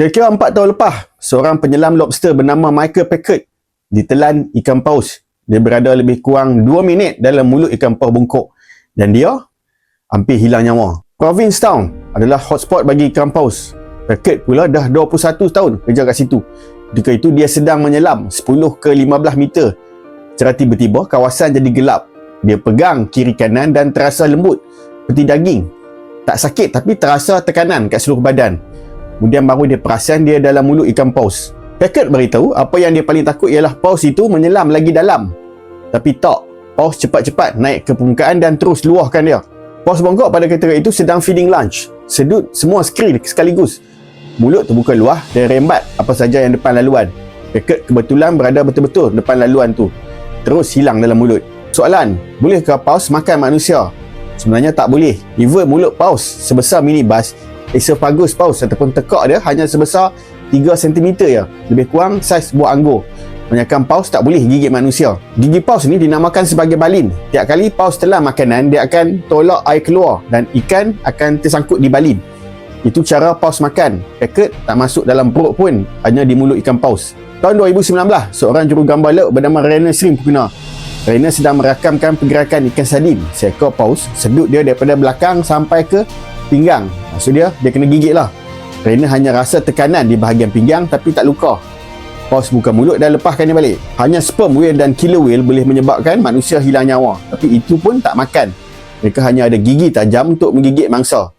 Kira-kira 4 tahun lepas, seorang penyelam lobster bernama Michael Packard ditelan ikan paus. Dia berada lebih kurang 2 minit dalam mulut ikan paus bungkuk dan dia hampir hilang nyawa. Provincetown adalah hotspot bagi ikan paus. Packard pula dah 21 tahun kerja kat situ. Ketika itu dia sedang menyelam 10 ke 15 meter. Secara tiba-tiba kawasan jadi gelap. Dia pegang kiri kanan dan terasa lembut seperti daging. Tak sakit tapi terasa tekanan kat seluruh badan. Kemudian baru dia perasan dia dalam mulut ikan paus. Packard beritahu apa yang dia paling takut ialah paus itu menyelam lagi dalam. Tapi tak. Paus cepat-cepat naik ke permukaan dan terus luahkan dia. Paus bongkok pada ketika itu sedang feeding lunch. Sedut semua skril sekaligus. Mulut terbuka luah dan rembat apa saja yang depan laluan. Packard kebetulan berada betul-betul depan laluan tu. Terus hilang dalam mulut. Soalan, bolehkah paus makan manusia? Sebenarnya tak boleh. Even mulut paus sebesar minibus esophagus paus ataupun tekak dia hanya sebesar 3 cm ya. Lebih kurang saiz buah anggur. Kebanyakan paus tak boleh gigit manusia. Gigi paus ni dinamakan sebagai balin. Tiap kali paus telan makanan, dia akan tolak air keluar dan ikan akan tersangkut di balin. Itu cara paus makan. Packet tak masuk dalam perut pun, hanya di mulut ikan paus. Tahun 2019, seorang jurugambar laut bernama Rainer Shrimpuna. Rainer sedang merakamkan pergerakan ikan sardin. Seekor paus sedut dia daripada belakang sampai ke pinggang. Maksud dia, dia kena gigit lah. Rainer hanya rasa tekanan di bahagian pinggang tapi tak luka. Paus buka mulut dan lepaskan dia balik. Hanya sperm whale dan killer whale boleh menyebabkan manusia hilang nyawa. Tapi itu pun tak makan. Mereka hanya ada gigi tajam untuk menggigit mangsa.